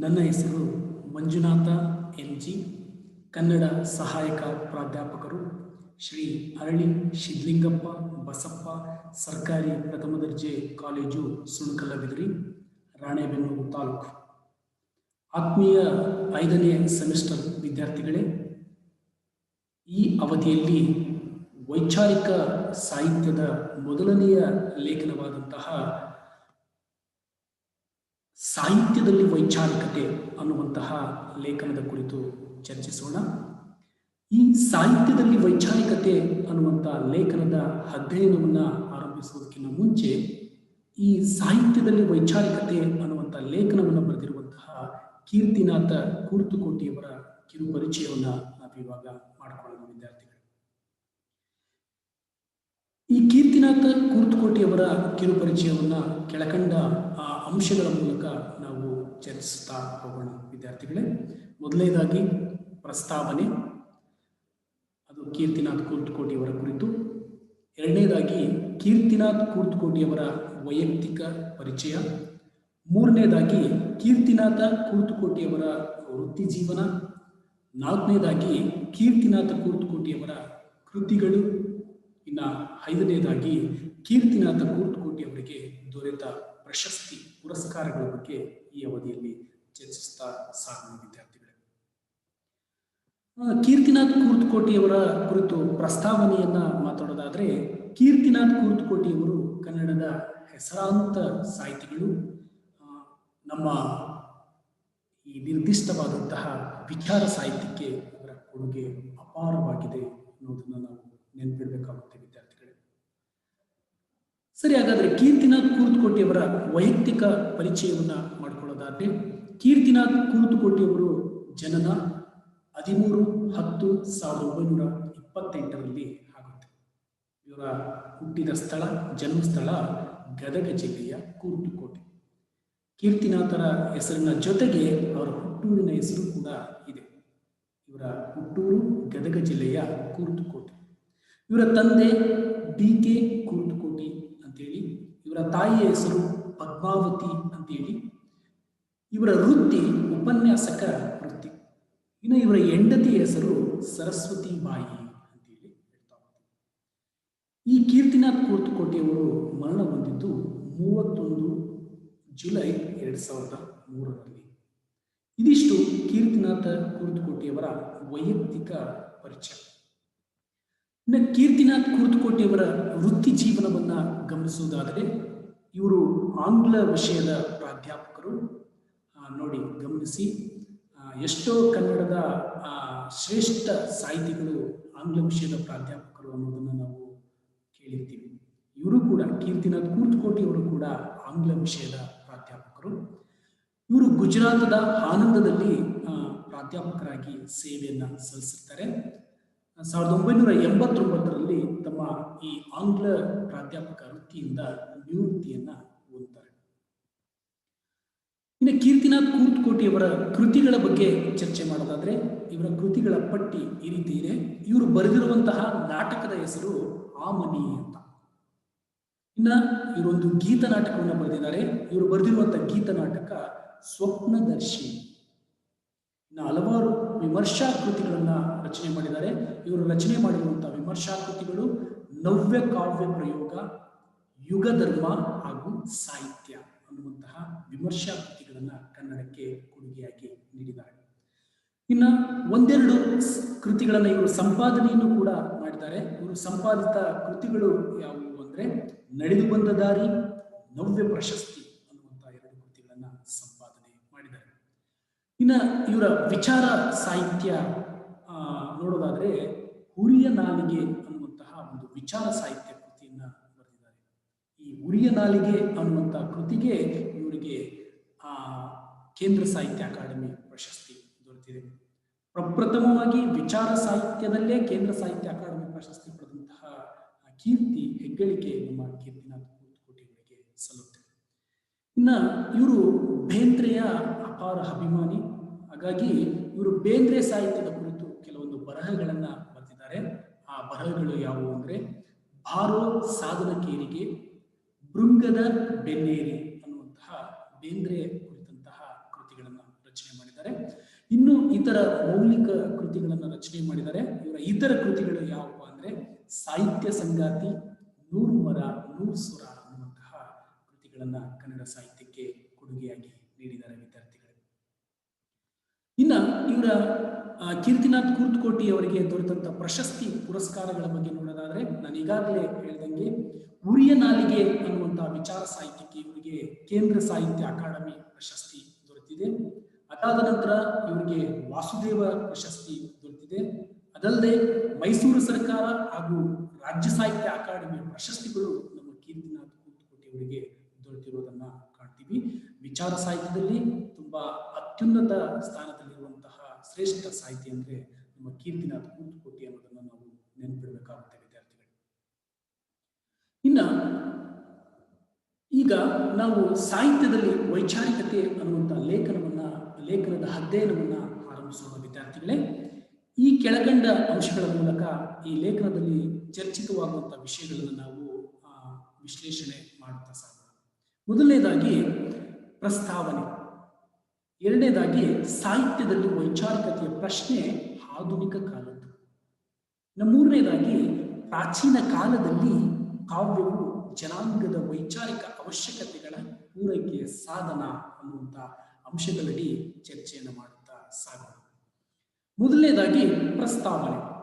ನನ್ನ ಹೆಸರು Manjunatha N G Kannada ಸಹಾಯಕ ಪ್ರಾಧ್ಯಾಪಕರು. ಶ್ರೀ ಅರಳಿ ಶಿದ್ಲಿಂಗಪ್ಪ ಬಸಪ್ಪ, ಸರ್ಕಾರಿ ಪ್ರಥಮ ದರ್ಜೆ ಕಾಲೇಜು ಸುಣಕಲ್ಲಬಿದ್ರಿ ರಾಣೆಬೆನ್ನೂರು ತಾಲೂಕು. ಆತ್ಮೀಯ ಐದನೇ ಸೆಮಿಸ್ಟರ್ ವಿದ್ಯಾರ್ಥಿಗಳೇ, ಈ ಅವಧಿಯಲ್ಲಿ ವೈಚಾರಿಕ ಸಾಹಿತ್ಯದ ಮೊದಲನೆಯ ಲೇಖನವಾದಂತಹ ಸಾಹಿತ್ಯದಲ್ಲಿ ವೈಚಾರಿಕತೆ ಅನ್ನುವಂತಹ ಲೇಖನದ ಕುರಿತು ಚರ್ಚಿಸೋಣ. ಈ ಸಾಹಿತ್ಯದಲ್ಲಿ ವೈಚಾರಿಕತೆ ಅನ್ನುವಂಥ ಲೇಖನದ ಅಧ್ಯಯನವನ್ನು ಆರಂಭಿಸುವುದಕ್ಕಿಂತ ಮುಂಚೆ, ಈ ಸಾಹಿತ್ಯದಲ್ಲಿ ವೈಚಾರಿಕತೆ ಅನ್ನುವಂಥ ಲೇಖನವನ್ನು ಬರೆದಿರುವಂತಹ ಕೀರ್ತಿನಾಥ ಕೂರ್ತುಕೋಟಿಯವರ ಕಿರು ಪರಿಚಯವನ್ನು ನಾವಿವಾಗ ಮಾಡಿಕೊಳ್ಳೋಣ ವಿದ್ಯಾರ್ಥಿಗಳು. ಈ ಕೀರ್ತಿನಾಥ ಕೂರ್ತುಕೋಟಿಯವರ ಕಿರುಪರಿಚಯವನ್ನು ಕೆಳಕಂಡ ಆ ಅಂಶಗಳ ಮೂಲಕ ನಾವು ಚರ್ಚಿಸ್ತಾ ಹೋಗೋಣ, ವಿದ್ಯಾರ್ಥಿಗಳೇ. ಮೊದಲನೇದಾಗಿ ಪ್ರಸ್ತಾವನೆ. ಅದು ಕೀರ್ತಿನಾಥ್ ಕೂರ್ತುಕೋಟಿಯವರ ಕುರಿತು. ಎರಡನೇದಾಗಿ ಕೀರ್ತಿನಾಥ್ ಕೂರ್ತುಕೋಟಿಯವರ ವೈಯಕ್ತಿಕ ಪರಿಚಯ. ಮೂರನೇದಾಗಿ ಕೀರ್ತಿನಾಥ ಕೂರ್ತುಕೋಟಿಯವರ ವೃತ್ತಿ ಜೀವನ. ನಾಲ್ಕನೇದಾಗಿ ಕೀರ್ತಿನಾಥ ಕೂರ್ತುಕೋಟಿಯವರ ಕೃತಿಗಳು. ಇನ್ನು ಐದನೇದಾಗಿ ಕೀರ್ತಿನಾಥ ಕೂರ್ತುಕೋಟಿಯವರಿಗೆ ದೊರೆತ ಪ್ರಶಸ್ತಿ ಪುರಸ್ಕಾರಗಳ ಬಗ್ಗೆ ಈ ಅವಧಿಯಲ್ಲಿ ಚರ್ಚಿಸ್ತಾ ಸಾಗೋಣ ವಿದ್ಯಾರ್ಥಿಗಳೇ. ಕೀರ್ತಿನಾಥ್ ಕೂರ್ತುಕೋಟಿಯವರ ಕುರಿತು ಪ್ರಸ್ತಾವನೆಯನ್ನ ಮಾತಾಡೋದಾದ್ರೆ, ಕೀರ್ತಿನಾಥ್ ಕೂರ್ತುಕೋಟಿಯವರು ಕನ್ನಡದ ಹೆಸರಾಂತ ಸಾಹಿತಿಗಳು. ನಮ್ಮ ಈ ನಿರ್ದಿಷ್ಟವಾದಂತಹ ವಿಚಾರ ಸಾಹಿತ್ಯಕ್ಕೆ ಅವರ ಕೊಡುಗೆ ಅಪಾರವಾಗಿದೆ ಅನ್ನೋದನ್ನ ನಾವು ನೆನಪಿಡಬೇಕಾಗುತ್ತೆ. ಸರಿ, ಹಾಗಾದ್ರೆ ಕೀರ್ತಿನಾಥ್ ಕೂರ್ತುಕೋಟಿಯವರ ವೈಯಕ್ತಿಕ ಪರಿಚಯವನ್ನ ಮಾಡ್ಕೊಳ್ಳೋದಾದ್ರೆ, ಕೀರ್ತಿನಾಥ್ ಕೂರ್ತುಕೋಟಿಯವರು ಜನನ ಹದಿಮೂರು ಹತ್ತು ಸಾವಿರದ ಒಂಬೈನೂರ ಇಪ್ಪತ್ತೆಂಟರಲ್ಲಿ ಆಗುತ್ತೆ. ಇವರ ಹುಟ್ಟಿದ ಸ್ಥಳ, ಜನ್ಮಸ್ಥಳ ಗದಗ ಜಿಲ್ಲೆಯ ಕೂರ್ತುಕೋಟೆ ಕೀರ್ತಿನಾಥರ ಹೆಸರಿನ ಜೊತೆಗೆ ಅವರ ಹುಟ್ಟೂರಿನ ಹೆಸರು ಕೂಡ ಇದೆ. ಇವರ ಹುಟ್ಟೂರು ಗದಗ ಜಿಲ್ಲೆಯ ಕೂರ್ತುಕೋಟೆ ಇವರ ತಂದೆ ಡಿ ಕೆ ಕೂರ್ತುಕೋಟಿ ಅಂತೇಳಿ, ಇವರ ತಾಯಿಯ ಹೆಸರು ಪದ್ಮಾವತಿ ಅಂತೇಳಿ, ಇವರ ವೃತ್ತಿ ಉಪನ್ಯಾಸಕ ವೃತ್ತಿ. ಇನ್ನು ಇವರ ಹೆಂಡತಿಯ ಹೆಸರು ಸರಸ್ವತಿ ಬಾಯಿ ಅಂತೇಳಿ ಹೇಳ್ತಾ. ಈ ಕೀರ್ತಿನಾಥ್ ಕೂರ್ತುಕೋಟೆಯವರು ಮರಣ ಹೊಂದಿದ್ದು ಮೂವತ್ತೊಂದು ಜುಲೈ ಎರಡ್ ಸಾವಿರದ ಮೂರರಲ್ಲಿ. ಇದಿಷ್ಟು ಕೀರ್ತಿನಾಥ ಕೂರ್ತುಕೋಟೆಯವರ ವೈಯಕ್ತಿಕ ಪರಿಚಯ. ಇನ್ನು ಕೀರ್ತಿನಾಥ್ ಕೂರ್ತುಕೋಟೆಯವರ ವೃತ್ತಿ ಜೀವನವನ್ನು ಗಮನಿಸುವುದಾದರೆ, ಇವರು ಆಂಗ್ಲ ವಿಷಯದ ಪ್ರಾಧ್ಯಾಪಕರು. ನೋಡಿ, ಗಮನಿಸಿ. ಎಷ್ಟೋ ಕನ್ನಡದ ಶ್ರೇಷ್ಠ ಸಾಹಿತಿಗಳು ಆಂಗ್ಲ ವಿಷಯದ ಪ್ರಾಧ್ಯಾಪಕರು ಅನ್ನೋದನ್ನು ನಾವು ಕೇಳಿರ್ತೀವಿ. ಇವರು ಕೂಡ, ಕೀರ್ತಿನಾಥ್ ಕೂರ್ತುಕೋಟಿಯವರು ಕೂಡ ಆಂಗ್ಲ ವಿಷಯದ ಪ್ರಾಧ್ಯಾಪಕರು. ಇವರು ಗುಜರಾತದ ಆನಂದದಲ್ಲಿ ಪ್ರಾಧ್ಯಾಪಕರಾಗಿ ಸೇವೆಯನ್ನು ಸಲ್ಲಿಸಿರ್ತಾರೆ. ಸಾವಿರದ ಒಂಬೈನೂರ ಎಂಬತ್ತೊಂಬತ್ತರಲ್ಲಿ ತಮ್ಮ ಈ ಆಂಗ್ಲ ಪ್ರಾಧ್ಯಾಪಕ ವೃತ್ತಿಯಿಂದ ನಿವೃತ್ತಿಯನ್ನ ಓದ್ತಾರೆ. ಇನ್ನು ಕೀರ್ತಿನಾಥ್ ಅವರ ಕೃತಿಗಳ ಬಗ್ಗೆ ಚರ್ಚೆ ಮಾಡೋದಾದ್ರೆ, ಇವರ ಕೃತಿಗಳ ಪಟ್ಟಿ ಈ ರೀತಿ ಇದೆ. ಇವರು ಬರೆದಿರುವಂತಹ ನಾಟಕದ ಹೆಸರು ಆಮನಿ ಅಂತ. ಇನ್ನ ಇವರೊಂದು ಗೀತ ನಾಟಕವನ್ನು ಬರೆದಿದ್ದಾರೆ. ಇವರು ಬರೆದಿರುವಂತಹ ಗೀತ ನಾಟಕ ಸ್ವಪ್ನದರ್ಶಿ. ಇನ್ನು ಹಲವಾರು ವಿಮರ್ಶಾ ಕೃತಿಗಳನ್ನ ರಚನೆ ಮಾಡಿದ್ದಾರೆ. ಇವರು ರಚನೆ ಮಾಡಿರುವಂತಹ ವಿಮರ್ಶಾ ಕೃತಿಗಳು ನವ್ಯ ಕಾವ್ಯ ಪ್ರಯೋಗ, ಯುಗ ಧರ್ಮ ಹಾಗೂ ಸಾಹಿತ್ಯ ಅನ್ನುವಂತಹ ವಿಮರ್ಶಾ ಕೃತಿಗಳನ್ನ ಕನ್ನಡಕ್ಕೆ ಕೊಡುಗೆಯಾಗಿ ನೀಡಿದ್ದಾರೆ. ಇನ್ನ ಒಂದೆರಡು ಕೃತಿಗಳನ್ನ ಇವರು ಸಂಪಾದನೆಯನ್ನು ಕೂಡ ಮಾಡಿದ್ದಾರೆ. ಇವರು ಸಂಪಾದಿತ ಕೃತಿಗಳು ಯಾವುವು ಅಂದ್ರೆ ನಡೆದು ಬಂದ ದಾರಿ, ನವ್ಯ ಪ್ರಶಸ್ತಿ ಅನ್ನುವಂತಹ ಎರಡು ಕೃತಿಗಳನ್ನ ಸಂಪಾದನೆ ಮಾಡಿದ್ದಾರೆ ಇನ್ನ ಇವರ ವಿಚಾರ ಸಾಹಿತ್ಯ ನೋಡೋದಾದರೆ ಹುರಿಯ ನಾಲಿಗೆ ಅನ್ನುವಂತಹ ಒಂದು ವಿಚಾರ ಸಾಹಿತ್ಯ ಕೃತಿಯನ್ನ ಬರೆದಿದ್ದಾರೆ. ಈ ಉರಿಯ ನಾಲಿಗೆ ಅನ್ನುವಂತಹ ಕೃತಿಗೆ ಇವರಿಗೆ, ಆ, ಕೇಂದ್ರ ಸಾಹಿತ್ಯ ಅಕಾಡೆಮಿ ಪ್ರಶಸ್ತಿ ದೊರೆತಿದೆ. ಪ್ರಪ್ರಥಮವಾಗಿ ವಿಚಾರ ಸಾಹಿತ್ಯದಲ್ಲೇ ಕೇಂದ್ರ ಸಾಹಿತ್ಯ ಅಕಾಡೆಮಿ ಪ್ರಶಸ್ತಿ ಪಡೆದಂತಹ ಕೀರ್ತಿ ಹೆಗ್ಗಳಿಕೆ ನಮ್ಮ ಕೀರ್ತಿನಾಥ್ ಕೋಟಿಗಳಿಗೆ ಸಲ್ಲುತ್ತೆ. ಇನ್ನ ಇವರು ಬೇಂದ್ರೆಯ ಅಪಾರ ಅಭಿಮಾನಿ. ಹಾಗಾಗಿ ಇವರು ಬೇಂದ್ರೆ ಸಾಹಿತ್ಯದ ಕುರಿತು ಕೆಲವೊಂದು ಬರಹಗಳನ್ನ ಬರೆದಿದ್ದಾರೆ. ಆ ಬರಹಗಳು ಯಾವುವು ಅಂದ್ರೆ ಬಾರೋ ಸಾಧನಕೇರಿಗೆ ಭೃಂಗದ ಬೆನ್ನೇರಿ ಅನ್ನುವಂತಹ ಬೇಂದ್ರೆ ಕುರಿತಂತಹ ಇತರ ಮೌಲಿಕ ಕೃತಿಗಳನ್ನು ರಚನೆ ಮಾಡಿದ್ದಾರೆ. ಇವರ ಇತರ ಕೃತಿಗಳು ಯಾವುವು ಅಂದ್ರೆ, ಸಾಹಿತ್ಯ ಸಂಗಾತಿ ನೂರು ಮರ ನೂರು ಸುರ ಅನ್ನುವಂತಹ ಕೃತಿಗಳನ್ನ ಕನ್ನಡ ಸಾಹಿತ್ಯಕ್ಕೆ ಕೊಡುಗೆಯಾಗಿ ನೀಡಿದ್ದಾರೆ. ಇನ್ನ ಇವರ ಕೀರ್ತಿನಾಥ್ ಕೂರ್ತ್ಕೋಟಿ ಅವರಿಗೆ ದೊರೆತಂತ ಪ್ರಶಸ್ತಿ ಪುರಸ್ಕಾರಗಳ ಬಗ್ಗೆ ನೋಡೋದಾದ್ರೆ ನಾನು ಈಗಾಗಲೇ ಹೇಳ್ದಂಗೆ ಉರಿಯ ನಾಲಿಗೆ ಅನ್ನುವಂತಹ ವಿಚಾರ ಸಾಹಿತ್ಯಕ್ಕೆ ಇವರಿಗೆ ಕೇಂದ್ರ ಸಾಹಿತ್ಯ ಅಕಾಡೆಮಿ ಪ್ರಶಸ್ತಿ ದೊರೆತಿದೆ. ಅದಾದ ನಂತರ ಇವರಿಗೆ ವಾಸುದೇವ ಪ್ರಶಸ್ತಿ ದೊರೆತಿದೆ. ಅದಲ್ಲದೆ ಮೈಸೂರು ಸರ್ಕಾರ ಹಾಗೂ ರಾಜ್ಯ ಸಾಹಿತ್ಯ ಅಕಾಡೆಮಿ ಪ್ರಶಸ್ತಿಗಳು ನಮ್ಮ ಕೀರ್ತಿನಾಥ್ ಕೂತ್ಕೋಟಿ ಅವರಿಗೆ ದೊರೆತಿರೋದನ್ನ ಕಾಣ್ತೀವಿ. ವಿಚಾರ ಸಾಹಿತ್ಯದಲ್ಲಿ ತುಂಬಾ ಅತ್ಯುನ್ನತ ಸ್ಥಾನದಲ್ಲಿರುವಂತಹ ಶ್ರೇಷ್ಠ ಸಾಹಿತಿ ಅಂದ್ರೆ ನಮ್ಮ ಕೀರ್ತಿನಾಥ್ ಕೂತುಕೋಟಿ ಅನ್ನೋದನ್ನ ನಾವು ನೆನಪಿಡಬೇಕಾಗುತ್ತೆ, ವಿದ್ಯಾರ್ಥಿಗಳು. ಇನ್ನ ಈಗ ನಾವು ಸಾಹಿತ್ಯದಲ್ಲಿ ವೈಚಾರಿಕತೆ ಅನ್ನುವಂಥ ಲೇಖನವನ್ನ, ಲೇಖನದ ಅಧ್ಯಯನವನ್ನ ಆರಂಭಿಸೋಣ ವಿದ್ಯಾರ್ಥಿಗಳೇ. ಈ ಕೆಳಗಂಡ ಅಂಶಗಳ ಮೂಲಕ ಈ ಲೇಖನದಲ್ಲಿ ಚರ್ಚಿತವಾಗುವಂತಹ ವಿಷಯಗಳನ್ನು ನಾವು ವಿಶ್ಲೇಷಣೆ ಮಾಡುತ್ತಾ ಸಾಧ್ಯ ಮೊದಲನೇದಾಗಿ ಪ್ರಸ್ತಾವನೆ. ಎರಡನೇದಾಗಿ ಸಾಹಿತ್ಯದಲ್ಲಿ ವೈಚಾರಿಕತೆಯ ಪ್ರಶ್ನೆ ಆಧುನಿಕ ಕಾಲದ್ದು. ಇನ್ನು ಮೂರನೇದಾಗಿ ಪ್ರಾಚೀನ ಕಾಲದಲ್ಲಿ ಕಾವ್ಯವು ಜನಾಂಗದ ವೈಚಾರಿಕ ಅವಶ್ಯಕತೆಗಳ ಪೂರೈಕೆಯ ಸಾಧನ ಅನ್ನುವಂಥ ಅಂಶಗಳಡಿ ಚರ್ಚೆಯನ್ನು ಮಾಡುತ್ತಾ ಸಾಗೋಣ. ಮೊದಲನೇದಾಗಿ ಪ್ರಸ್ತಾವನೆ.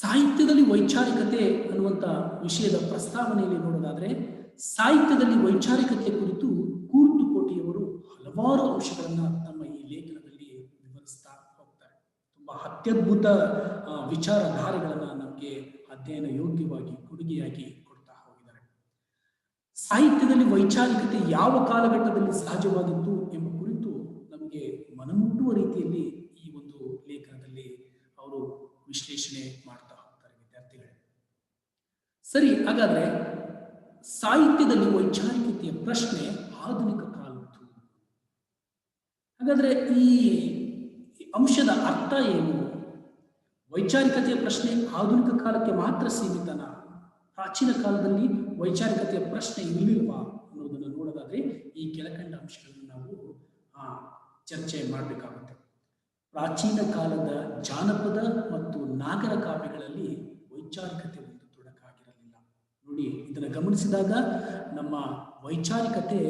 ಸಾಹಿತ್ಯದಲ್ಲಿ ವೈಚಾರಿಕತೆ ಅನ್ನುವಂಥ ವಿಷಯದ ಪ್ರಸ್ತಾವನೆಯಲ್ಲಿ ನೋಡೋದಾದ್ರೆ, ಸಾಹಿತ್ಯದಲ್ಲಿ ವೈಚಾರಿಕತೆ ಕುರಿತು ಕೂರ್ತುಕೋಟಿಯವರು ಹಲವಾರು ಅಂಶಗಳನ್ನ ತಮ್ಮ ಈ ಲೇಖನದಲ್ಲಿ ವಿವರಿಸ್ತಾ ಹೋಗ್ತಾರೆ. ತುಂಬಾ ಅತ್ಯದ್ಭುತ ವಿಚಾರಧಾರೆಗಳನ್ನ ನಮಗೆ ಅಧ್ಯಯನ ಯೋಗ್ಯವಾಗಿ, ಕೊಡುಗೆಯಾಗಿ ಕೊಡ್ತಾ ಹೋಗಿದ್ದಾರೆ. ಸಾಹಿತ್ಯದಲ್ಲಿ ವೈಚಾರಿಕತೆ ಯಾವ ಕಾಲಘಟ್ಟದಲ್ಲಿ ಸಹಜವಾಗಿತ್ತು ಎಂಬ ಕುರಿತು ನಮಗೆ ಮನಮುಟ್ಟುವ ರೀತಿಯಲ್ಲಿ ಈ ಒಂದು ಲೇಖನದಲ್ಲಿ ಅವರು ವಿಶ್ಲೇಷಣೆ ಮಾಡ್ತಾ ಹೋಗ್ತಾರೆ ವಿದ್ಯಾರ್ಥಿಗಳೇ. ಸರಿ, ಹಾಗಾದ್ರೆ ಸಾಹಿತ್ಯದಲ್ಲಿ ವೈಚಾರಿಕತೆಯ ಪ್ರಶ್ನೆ ಆಧುನಿಕ ಹಾಗಾದ್ರೆ ಈ ಅಂಶದ ಅರ್ಥ ಏನು? ವೈಚಾರಿಕತೆಯ ಪ್ರಶ್ನೆ ಆಧುನಿಕ ಕಾಲಕ್ಕೆ ಮಾತ್ರ ಸೀಮಿತನ? ಪ್ರಾಚೀನ ಕಾಲದಲ್ಲಿ ವೈಚಾರಿಕತೆಯ ಪ್ರಶ್ನೆ ಇರಲಿಲ್ವಾ ಅನ್ನೋದನ್ನು ನೋಡೋದಾದ್ರೆ ಈ ಕೆಳಕಂಡ ಅಂಶಗಳನ್ನು ನಾವು ಚರ್ಚೆ ಮಾಡಬೇಕಾಗುತ್ತೆ. ಪ್ರಾಚೀನ ಕಾಲದ ಜಾನಪದ ಮತ್ತು ನಾಗರ ಕಾವ್ಯಗಳಲ್ಲಿ ವೈಚಾರಿಕತೆ ಒಂದು ತೊಡಕಾಗಿರಲಿಲ್ಲ. ನೋಡಿ, ಇದನ್ನು ಗಮನಿಸಿದಾಗ ನಮ್ಮ ವೈಚಾರಿಕತೆ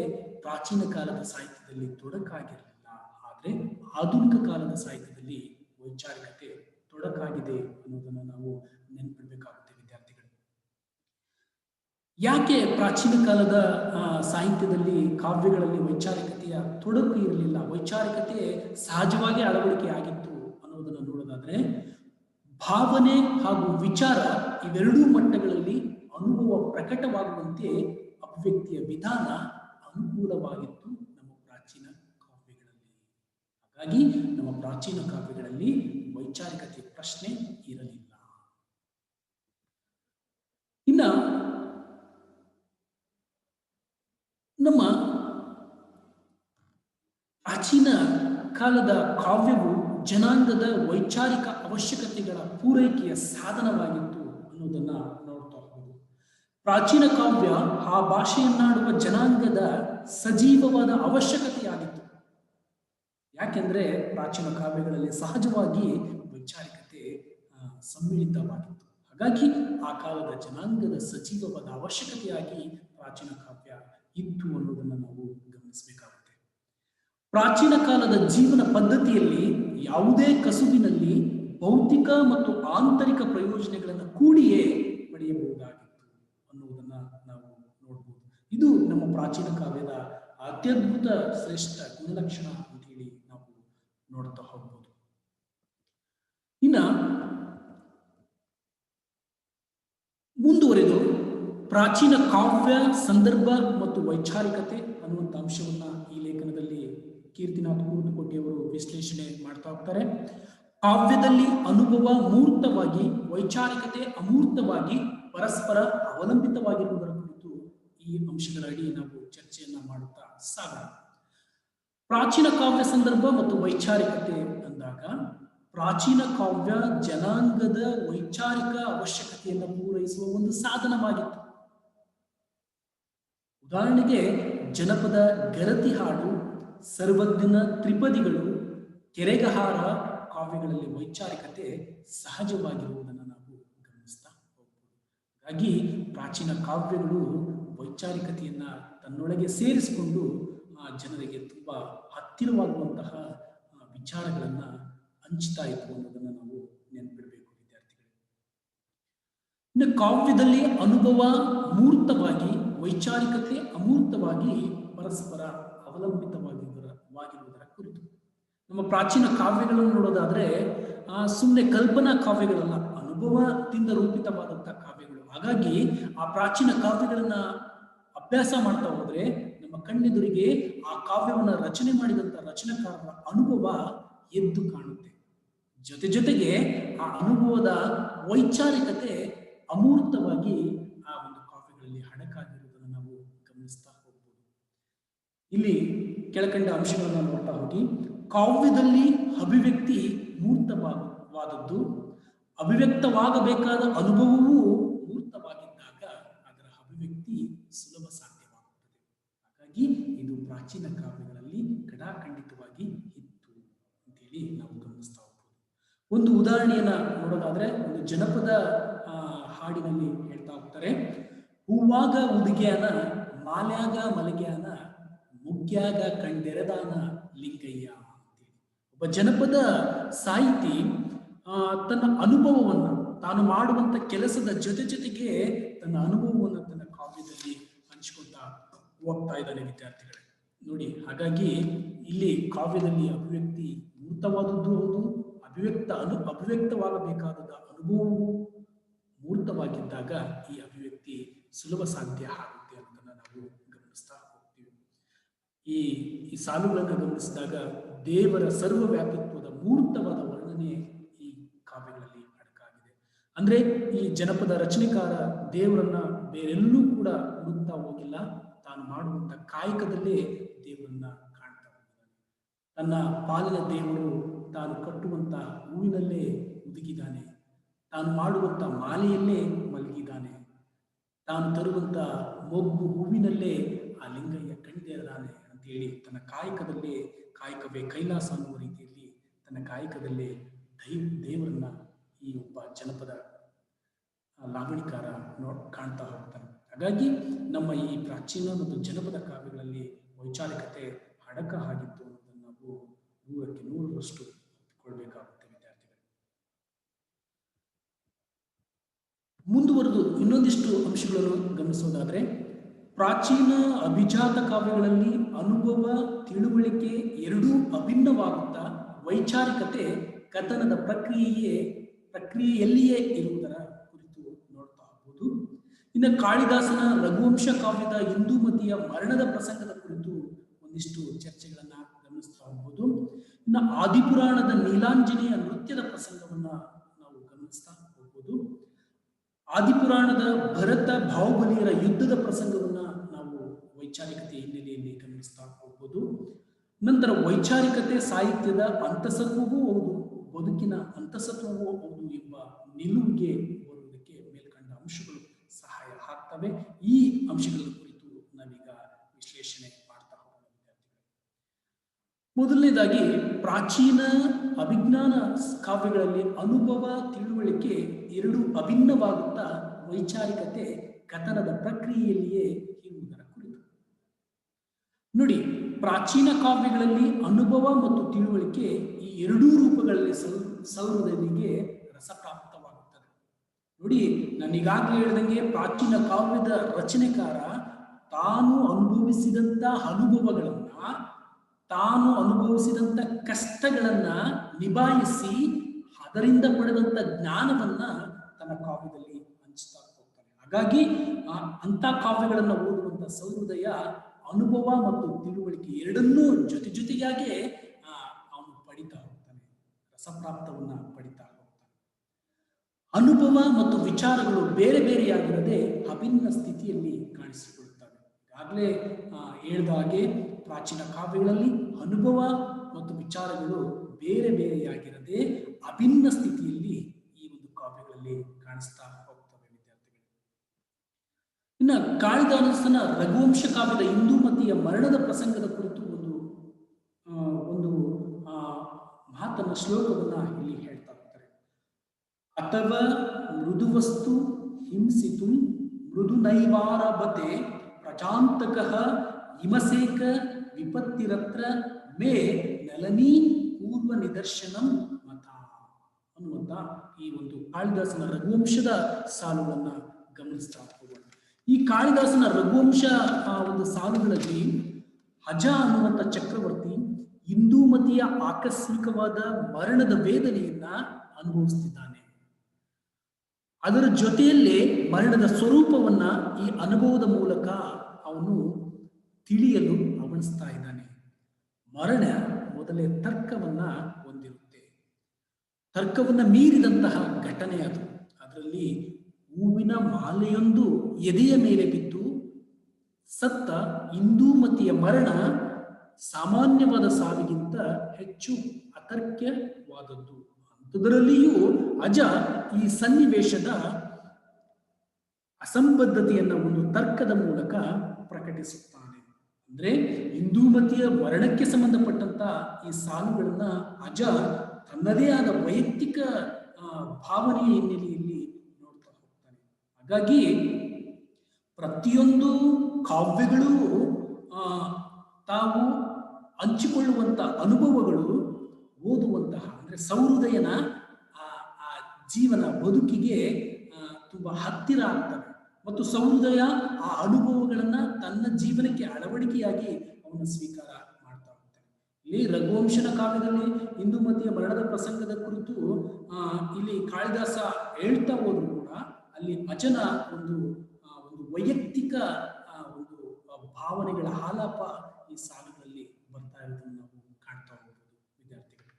ಪ್ರಾಚೀನ ಕಾಲದ ಸಾಹಿತ್ಯದಲ್ಲಿ ತೊಡಕಾಗಿರಲಿಲ್ಲ. ಆದರೆ ಆಧುನಿಕ ಕಾಲದ ಸಾಹಿತ್ಯದಲ್ಲಿ ವೈಚಾರಿಕತೆ ತೊಡಕಾಗಿದೆ ಅನ್ನೋದನ್ನು ನಾವು ನೆನಪಿಡಬೇಕಾಗುತ್ತೆ, ವಿದ್ಯಾರ್ಥಿಗಳು. ಯಾಕೆ ಪ್ರಾಚೀನ ಕಾಲದ ಸಾಹಿತ್ಯದಲ್ಲಿ ಕಾವ್ಯಗಳಲ್ಲಿ ವೈಚಾರಿಕತೆಯ ತೊಡಕು ಇರಲಿಲ್ಲ, ವೈಚಾರಿಕತೆ ಸಹಜವಾಗಿ ಅಳವಡಿಕೆ ಆಗಿತ್ತು ಅನ್ನೋದನ್ನು ನೋಡೋದಾದ್ರೆ, ಭಾವನೆ ಹಾಗೂ ವಿಚಾರ ಇವೆರಡೂ ಮಟ್ಟಗಳಲ್ಲಿ ಅನುಭವ ಪ್ರಕಟವಾಗುವಂತೆ ಅಭಿವ್ಯಕ್ತಿಯ ವಿಧಾನ ಅನುಕೂಲವಾಗಿತ್ತು ಹಾಗಾಗಿ ನಮ್ಮ ಪ್ರಾಚೀನ ಕಾವ್ಯಗಳಲ್ಲಿ ವೈಚಾರಿಕತೆ ಪ್ರಶ್ನೆ ಇರಲಿಲ್ಲ. ಇನ್ನ ನಮ್ಮ ಪ್ರಾಚೀನ ಕಾಲದ ಕಾವ್ಯವು ಜನಾಂಗದ ವೈಚಾರಿಕ ಅವಶ್ಯಕತೆಗಳ ಪೂರೈಕೆಯ ಸಾಧನವಾಗಿತ್ತು ಅನ್ನೋದನ್ನ ನೋಡ್ತಾ ಹೋಗುದು. ಪ್ರಾಚೀನ ಕಾವ್ಯ ಆ ಭಾಷೆಯನ್ನಾಡುವ ಜನಾಂಗದ ಸಜೀವವಾದ ಅವಶ್ಯಕತೆಯಾಗಿತ್ತು. ಯಾಕೆಂದ್ರೆ ಪ್ರಾಚೀನ ಕಾವ್ಯಗಳಲ್ಲಿ ಸಹಜವಾಗಿ ವೈಚಾರಿಕತೆ ಸಮ್ಮಿಳಿತವಾಗಿತ್ತು. ಹಾಗಾಗಿ ಆ ಕಾಲದ ಜನಾಂಗದ ಸಜೀವವಾದ ಅವಶ್ಯಕತೆಯಾಗಿ ಪ್ರಾಚೀನ ಕಾವ್ಯ ಇತ್ತು ಅನ್ನೋದನ್ನು ನಾವು ಗಮನಿಸಬೇಕಾಗುತ್ತೆ. ಪ್ರಾಚೀನ ಕಾಲದ ಜೀವನ ಪದ್ಧತಿಯಲ್ಲಿ ಯಾವುದೇ ಕಸುಬಿನಲ್ಲಿ ಭೌತಿಕ ಮತ್ತು ಆಂತರಿಕ ಪ್ರಯೋಜನಗಳನ್ನು ಕೂಡಿಯೇ ಪಡೆಯಬಹುದಾಗಿತ್ತು ಅನ್ನುವುದನ್ನ ನಾವು ನೋಡ್ಬೋದು. ಇದು ನಮ್ಮ ಪ್ರಾಚೀನ ಕಾವ್ಯದ ಅತ್ಯದ್ಭುತ, ಶ್ರೇಷ್ಠ ಗುಣಲಕ್ಷಣ ಅಂತ ಹೇಳಿ ನಾವು ನೋಡ್ತಾ ಹೋಗ್ಬೋದು ಇನ್ನ ಮುಂದುವರೆದು ಪ್ರಾಚೀನ ಕಾವ್ಯ, ಸಂದರ್ಭ ಮತ್ತು ವೈಚಾರಿಕತೆ ಅನ್ನುವಂಥ ಅಂಶವನ್ನ ಈ ಲೇಖನದಲ್ಲಿ ಕೀರ್ತಿನಾಥ್ ಕೂರ್ತುಕೋಟಿಯವರು ವಿಶ್ಲೇಷಣೆ ಮಾಡ್ತಾ ಹೋಗ್ತಾರೆ. ಕಾವ್ಯದಲ್ಲಿ ಅನುಭವ ಮೂರ್ತವಾಗಿ, ವೈಚಾರಿಕತೆ ಅಮೂರ್ತವಾಗಿ, ಪರಸ್ಪರ ಅವಲಂಬಿತವಾಗಿರುವುದರ ಕುರಿತು ಈ ಅಂಶಗಳ ಅಡಿ ನಾವು ಚರ್ಚೆಯನ್ನ ಮಾಡುತ್ತಾ ಸಾಗೋಣ. ಪ್ರಾಚೀನ ಕಾವ್ಯ ಸಂದರ್ಭ ಮತ್ತು ವೈಚಾರಿಕತೆ ಅಂದಾಗ ಪ್ರಾಚೀನ ಕಾವ್ಯ ಜನಾಂಗದ ವೈಚಾರಿಕ ಅವಶ್ಯಕತೆಯನ್ನು ಪೂರೈಸುವ ಒಂದು ಸಾಧನವಾಗಿತ್ತು. ಉದಾಹರಣೆಗೆ ಜನಪದ ಗರತಿ ಹಾಡು, ಸರ್ವಜ್ಞನ ತ್ರಿಪದಿಗಳು, ಕೆರೆಗಹಾರ ಕಾವ್ಯಗಳಲ್ಲಿ ವೈಚಾರಿಕತೆ ಸಹಜವಾಗಿರುವುದನ್ನು ನಾವು ಗಮನಿಸ್ತಾ ಹೋಗ್ಬೋದು. ಹಾಗಾಗಿ ಪ್ರಾಚೀನ ಕಾವ್ಯಗಳು ವೈಚಾರಿಕತೆಯನ್ನು ತನ್ನೊಳಗೆ ಸೇರಿಸಿಕೊಂಡು ಆ ಜನರಿಗೆ ತುಂಬಾ ಹತ್ತಿರವಾಗುವಂತಹ ವಿಚಾರಗಳನ್ನು ಹಂಚ್ತಾ ಇತ್ತು ಅನ್ನೋದನ್ನು ನಾವು ನೆನ್ಪಿಡ್ಬೇಕು ವಿದ್ಯಾರ್ಥಿಗಳು ಇನ್ನು ಕಾವ್ಯದಲ್ಲಿ ಅನುಭವ ಮೂರ್ತವಾಗಿ, ವೈಚಾರಿಕತೆ ಅಮೂರ್ತವಾಗಿ ಪರಸ್ಪರ ಅವಲಂಬಿತವಾಗಿರುವುದರ ವಾಗಿರುವುದರ ಕುರಿತು. ನಮ್ಮ ಪ್ರಾಚೀನ ಕಾವ್ಯಗಳನ್ನು ನೋಡೋದಾದ್ರೆ, ಆ ಸುಮ್ಮನೆ ಕಲ್ಪನಾ ಕಾವ್ಯಗಳಲ್ಲ, ಅನುಭವದಿಂದ ರೂಪಿತವಾದಂತಹ ಕಾವ್ಯಗಳು. ಹಾಗಾಗಿ ಆ ಪ್ರಾಚೀನ ಕಾವ್ಯಗಳನ್ನ ಅಭ್ಯಾಸ ಮಾಡ್ತಾ ಹೋದ್ರೆ, ನಮ್ಮ ಕಣ್ಣೆದುರಿಗೆ ಆ ಕಾವ್ಯವನ್ನು ರಚನೆ ಮಾಡಿದಂತ ರಚನೆಕಾರರ ಅನುಭವ ಎದ್ದು ಕಾಣುತ್ತೆ. ಜೊತೆ ಜೊತೆಗೆ ಆ ಅನುಭವದ ವೈಚಾರಿಕತೆ ಅಮೂರ್ತವಾಗಿ ಆ ಒಂದು ಕಾವ್ಯಗಳಲ್ಲಿ ಹಣಕಾಗಿರುವುದನ್ನು ನಾವು ಗಮನಿಸ್ತಾ ಹೋಗ್ಬೋದು. ಇಲ್ಲಿ ಕೆಳಕಂಡ ಅಂಶಗಳನ್ನು ನೋಡ್ತಾ ಹೋಗಿ. ಕಾವ್ಯದಲ್ಲಿ ಅಭಿವ್ಯಕ್ತಿ ಮೂರ್ತವಾದದ್ದು. ಅಭಿವ್ಯಕ್ತವಾಗಬೇಕಾದ ಅನುಭವವೂ ಮೂರ್ತವಾಗಿದ್ದಾಗ ಅದರ ಅಭಿವ್ಯಕ್ತಿ ಸುಲಭ ಸಾಧ್ಯವಾಗುತ್ತದೆ. ಹಾಗಾಗಿ ಇದು ಪ್ರಾಚೀನ ಕಾವ್ಯಗಳಲ್ಲಿ ಕಡಾಖಂಡಿತವಾಗಿ ಇತ್ತು ಅಂತೇಳಿ ನಾವು ಒಂದು ಉದಾಹರಣೆಯನ್ನ ನೋಡೋದಾದ್ರೆ ಒಂದು ಜನಪದ ಹಾಡಿನಲ್ಲಿ ಹೇಳ್ತಾ ಹೋಗ್ತಾರೆ. ಹೂವಾಗ ಉದುಗ್ಯಾನ, ಮಾಲ್ಯಾಗ ಮಲಗ್ಯಾನ, ಮುಗ್ಯಾಗ ಕಂಡೆರೆದಾನ ಲಿಂಗಯ್ಯ ಒಬ್ಬ ಜನಪದ ಸಾಹಿತಿ ತನ್ನ ಅನುಭವವನ್ನು, ತಾನು ಮಾಡುವಂತ ಕೆಲಸದ ಜೊತೆ ಜೊತೆಗೆ ತನ್ನ ಅನುಭವವನ್ನು ತನ್ನ ಕಾವ್ಯದಲ್ಲಿ ಹಂಚ್ಕೊತಾ ಹೋಗ್ತಾ ಇದ್ದಾನೆ ವಿದ್ಯಾರ್ಥಿಗಳೇ. ನೋಡಿ, ಹಾಗಾಗಿ ಇಲ್ಲಿ ಕಾವ್ಯದಲ್ಲಿ ಅಭಿವ್ಯಕ್ತಿ ಮೂರ್ತವಾದದ್ದು ಹೌದು ಅಭಿವ್ಯಕ್ತ ಅನು ಅಭಿವ್ಯಕ್ತವಾಗಬೇಕಾದ ಅನುಭವವು ಮೂರ್ತವಾಗಿದ್ದಾಗ ಈ ಅಭಿವ್ಯಕ್ತಿ ಸುಲಭ ಸಾಧ್ಯ ಆಗುತ್ತೆ ಅನ್ನೋದನ್ನ ನಾವು ಗಮನಿಸ್ತಾ ಹೋಗ್ತೀವಿ. ಈ ಈ ಸಾಲುಗಳನ್ನು ಗಮನಿಸಿದಾಗ ದೇವರ ಸರ್ವವ್ಯಾಪಿತ್ವದ ಮೂರ್ತವಾದ ವರ್ಣನೆ ಈ ಕಾವ್ಯಗಳಲ್ಲಿ ಅಡಕಾಗಿದೆ. ಅಂದ್ರೆ ಈ ಜನಪದ ರಚನೆಕಾರ ದೇವರನ್ನ ಬೇರೆಲ್ಲೂ ಕೂಡ ಹುಡುಕ್ತಾ ಹೋಗಿಲ್ಲ. ತಾನು ಮಾಡುವಂತ ಕಾಯಕದಲ್ಲೇ ದೇವರನ್ನ ಕಾಣ್ತಾ ಹೋಗಿದ್ದಾನೆ. ತನ್ನ ಪಾಲಿನ ದೇವರು ತಾನು ಕಟ್ಟುವಂತ ಹೂವಿನಲ್ಲೇ ಉದುಗಿದಾನೆ ತಾನು ಮಾಡುವಂತ ಮಾಲೆಯಲ್ಲೇ ಮಲಗಿದ್ದಾನೆ. ತಾನು ತರುವಂಥ ಮೊಗ್ಗು ಹೂವಿನಲ್ಲೇ ಆ ಲಿಂಗಯ್ಯ ಕಂಡಿದ್ದಾನೆ ಅಂತೇಳಿ ತನ್ನ ಕಾಯಕದಲ್ಲೇ, ಕಾಯಕವೇ ಕೈಲಾಸ ಅನ್ನುವ ರೀತಿಯಲ್ಲಿ ತನ್ನ ಕಾಯಕದಲ್ಲೇ ದೈವ, ದೇವರನ್ನ ಈ ಒಬ್ಬ ಜನಪದ ಲಾವಣಿಕಾರ ನೋಡ್ ಕಾಣ್ತಾ ಹೋಗ್ತಾನೆ. ಹಾಗಾಗಿ ನಮ್ಮ ಈ ಪ್ರಾಚೀನ ಮತ್ತು ಜನಪದ ಕಾವ್ಯಗಳಲ್ಲಿ ವೈಚಾರಿಕತೆ ಹಡಕ ಆಗಿತ್ತು ಅನ್ನೋದನ್ನು ನಾವು ನೂರಕ್ಕೆ ನೂರರಷ್ಟು ಒಪ್ಪಿಕೊಳ್ಬೇಕಾಗುತ್ತೆ ವಿದ್ಯಾರ್ಥಿಗಳು ಮುಂದುವರೆದು ಇನ್ನೊಂದಿಷ್ಟು ಅಂಶಗಳನ್ನು ಗಮನಿಸೋದಾದರೆ ಪ್ರಾಚೀನ ಅಭಿಜಾತ ಕಾವ್ಯಗಳಲ್ಲಿ ಅನುಭವ, ತಿಳುವಳಿಕೆ ಎರಡೂ ಅಭಿನ್ನವಾಗುತ್ತಾ ವೈಚಾರಿಕತೆ ಕಥನದ ಪ್ರಕ್ರಿಯೆಯೇ, ಪ್ರಕ್ರಿಯೆಯಲ್ಲಿಯೇ ಇರುವುದರ ಕುರಿತು ನೋಡ್ತಾ ಹೋಗ್ಬೋದು. ಇನ್ನು ಕಾಳಿದಾಸನ ರಘುವಂಶ ಕಾವ್ಯದ ಹಿಂದೂಮತಿಯ ಮರಣದ ಪ್ರಸಂಗದ ಕುರಿತು ಒಂದಿಷ್ಟು ಚರ್ಚೆಗಳನ್ನ ಗಮನಿಸ್ತಾ ಹೋಗ್ಬೋದು. ಇನ್ನು ಆದಿಪುರಾಣದ ನೀಲಾಂಜನೆಯ ನೃತ್ಯದ ಪ್ರಸಂಗವನ್ನ ಆದಿಪುರಾಣದ ಭರತ ಬಾಹುಬಲಿಯರ ಯುದ್ಧದ ಪ್ರಸಂಗವನ್ನ ನಾವು ವೈಚಾರಿಕತೆ ಹಿನ್ನೆಲೆಯಲ್ಲಿ ಗಮನಿಸ್ತಾ ಹೋಗ್ಬೋದು. ನಂತರ ವೈಚಾರಿಕತೆ ಸಾಹಿತ್ಯದ ಅಂತಸತ್ವವೂ ಹೌದು, ಬದುಕಿನ ಅಂತಸತ್ವವೂ ಹೌದು ಎಂಬ ನಿಲುವಿಗೆ ಬರುವುದಕ್ಕೆ ಮೇಲ್ಕಂಡ ಅಂಶಗಳು ಸಹಾಯ ಆಗ್ತವೆ. ಈ ಅಂಶಗಳ ಕುರಿತು ನಾವೀಗ ವಿಶ್ಲೇಷಣೆ ಮಾಡ್ತಾ ಹೋಗೋಣ ಮೊದಲನೇದಾಗಿ ಪ್ರಾಚೀನ ಅಭಿಜ್ಞಾನ ಕಾವ್ಯಗಳಲ್ಲಿ ಅನುಭವ ತಿಳುವಳಿಕೆ ಎರಡು ಅಭಿನ್ನವಾಗುತ್ತಾ ವೈಚಾರಿಕತೆ ಕಥನದ ಪ್ರಕ್ರಿಯೆಯಲ್ಲಿಯೇ ಇರುವುದರ ಕುರಿತು. ನೋಡಿ, ಪ್ರಾಚೀನ ಕಾವ್ಯಗಳಲ್ಲಿ ಅನುಭವ ಮತ್ತು ತಿಳುವಳಿಕೆ ಈ ಎರಡೂ ರೂಪಗಳಲ್ಲಿ ಸಲ್ ಸೌರದನಿಗೆ ರಸಪ್ರಾಪ್ತವಾಗುತ್ತದೆ. ನೋಡಿ, ನಾನು ಈಗಾಗಲೇ ಹೇಳಿದಂಗೆ ಪ್ರಾಚೀನ ಕಾವ್ಯದ ರಚನೆಕಾರ ತಾನು ಅನುಭವಿಸಿದಂತ ಅನುಭವಗಳನ್ನ, ತಾನು ಅನುಭವಿಸಿದಂತ ಕಷ್ಟಗಳನ್ನ ನಿಭಾಯಿಸಿ ಅದರಿಂದ ಪಡೆದಂತ ಜ್ಞಾನವನ್ನ ತನ್ನ ಕಾವ್ಯದಲ್ಲಿ ಹಂಚ್ತಾ ಹೋಗ್ತಾನೆ. ಹಾಗಾಗಿ ಆ ಅಂತ ಕಾವ್ಯಗಳನ್ನ ಓದುವಂತ ಸೌಹೃದಯ, ಅನುಭವ ಮತ್ತು ತಿಳುವಳಿಕೆ ಎರಡನ್ನೂ ಜೊತೆ ಜೊತೆಯಾಗಿ ಅವನು ಪಡಿತಾ ಹೋಗ್ತಾನೆ. ರಸಪ್ರಾಪ್ತವನ್ನ ಪಡಿತಾ ಹೋಗ್ತಾನೆ. ಅನುಭವ ಮತ್ತು ವಿಚಾರಗಳು ಬೇರೆ ಬೇರೆಯಾಗಿರದೆ ಅಭಿನ್ನ ಸ್ಥಿತಿಯಲ್ಲಿ ಕಾಣಿಸಿಕೊಳ್ಳುತ್ತವೆ. ಈಗಾಗಲೇ ಹೇಳಿದ ಹಾಗೆ ಪ್ರಾಚೀನ ಕಾವ್ಯಗಳಲ್ಲಿ ಅನುಭವ ಮತ್ತು ವಿಚಾರಗಳು ಬೇರೆ ಬೇರೆಯಾಗಿರದೆ ಅಭಿನ್ನ ಸ್ಥಿತಿಯಲ್ಲಿ ಈ ಒಂದು ಕಾವ್ಯಗಳಲ್ಲಿ ಕಾಣಿಸ್ತಾ ಹೋಗ್ತವೆ ವಿದ್ಯಾರ್ಥಿಗಳು. ಇನ್ನ ಕಾಳಿದಾಸನ ರಘುವಂಶ ಕಾವ್ಯದ ಹಿಂದೂಮತಿಯ ಮರಣದ ಪ್ರಸಂಗದ ಕುರಿತು ಒಂದು ಒಂದು ಆ, ತನ್ನ ಶ್ಲೋಕವನ್ನ ಇಲ್ಲಿ ಹೇಳ್ತಾ ಹೋಗ್ತಾರೆ. ಅಥವ ಮೃದುವಸ್ತು ಹಿಂಸಿತು ಮೃದು ನೈವಾರಭತೆ ಪ್ರಜಾಂತಕ ಹಿಮಸೇಕ ವಿಪತ್ತಿರತ್ರ ಮೇ ನಲನೀ ಪೂರ್ವ ನಿದರ್ಶನಂ ಮತ ಅನ್ನುವಂತ ಈ ಒಂದು ಕಾಳಿದಾಸನ ರಘುವಂಶದ ಸಾಲುವನ್ನ ಗಮನಿಸ್ತಾ ಹೋಗೋಣ ಈ ಕಾಳಿದಾಸನ ರಘುವಂಶ, ಆ ಒಂದು ಸಾಲುಗಳಲ್ಲಿ ಅಜ ಅನ್ನುವಂಥ ಚಕ್ರವರ್ತಿ ಹಿಂದೂಮತಿಯ ಆಕಸ್ಮಿಕವಾದ ಮರಣದ ವೇದನೆಯನ್ನ ಅನುಭವಿಸ್ತಿದ್ದಾನೆ. ಅದರ ಜೊತೆಯಲ್ಲೇ ಮರಣದ ಸ್ವರೂಪವನ್ನ ಈ ಅನುಭವದ ಮೂಲಕ ಅವನು ತಿಳಿಯಲು ಅವಣಿಸ್ತಾ ಇದ್ದಾನೆ. ಮರಣ ಮೊದಲೇ ತರ್ಕವನ್ನ ತರ್ಕವನ್ನ ಮೀರಿದಂತಹ ಘಟನೆ ಅದು. ಅದರಲ್ಲಿ ಹೂವಿನ ಮಾಲೆಯೊಂದು ಎದೆಯ ಮೇಲೆ ಬಿದ್ದು, ಸತ್ತ ಹಿಂದೂಮತಿಯ ಮರಣ ಸಾಮಾನ್ಯವಾದ ಸಾವಿಗಿಂತ ಹೆಚ್ಚು ಅತರ್ಕ್ಯವಾದದ್ದು ಅಂಥದರಲ್ಲಿಯೂ ಅಜ ಈ ಸನ್ನಿವೇಶದ ಅಸಂಬದ್ಧತೆಯನ್ನ ಒಂದು ತರ್ಕದ ಮೂಲಕ ಪ್ರಕಟಿಸುತ್ತಾನೆ. ಅಂದ್ರೆ ಹಿಂದೂಮತಿಯ ಮರಣಕ್ಕೆ ಸಂಬಂಧಪಟ್ಟಂತ ಈ ಸಾಲುಗಳನ್ನ ಅಜ ತನ್ನದೇ ಆದ ವೈಯಕ್ತಿಕ ಭಾವನೆ ಹಿನ್ನೆಲೆಯಲ್ಲಿ ನೋಡ್ತಾ ಹೋಗ್ತಾನೆ ಹಾಗಾಗಿ ಪ್ರತಿಯೊಂದು ಕಾವ್ಯಗಳು ತಾವು ಹಂಚಿಕೊಳ್ಳುವಂತ ಅನುಭವಗಳು ಓದುವಂತಹ, ಅಂದ್ರೆ ಸೌಹೃದಯನ, ಆ ಜೀವನ ಬದುಕಿಗೆ ತುಂಬಾ ಹತ್ತಿರ ಆಗ್ತವೆ. ಮತ್ತು ಸೌಹೃದಯ ಆ ಅನುಭವಗಳನ್ನ ತನ್ನ ಜೀವನಕ್ಕೆ ಅಳವಡಿಕೆಯಾಗಿ ಅವನು ಸ್ವೀಕಾರ ಇಲ್ಲಿ ರಘುವಂಶನ ಕಾವ್ಯದಲ್ಲಿ ಇಂದುಮತಿಯ ಮರಣದ ಪ್ರಸಂಗದ ಕುರಿತು ಇಲ್ಲಿ ಕಾಳಿದಾಸ ಹೇಳ್ತಾ ಹೋದ್ರು ಕೂಡ, ಅಲ್ಲಿ ಅಚನ ಒಂದು ಒಂದು ವೈಯಕ್ತಿಕ ಒಂದು ಭಾವನೆಗಳ ಆಲಾಪ ಈ ಸಾಲದಲ್ಲಿ ಬರ್ತಾ ಇರೋದನ್ನ ನಾವು ಕಾಣ್ತಾ ಹೋಗ್ಬೋದು, ವಿದ್ಯಾರ್ಥಿಗಳು.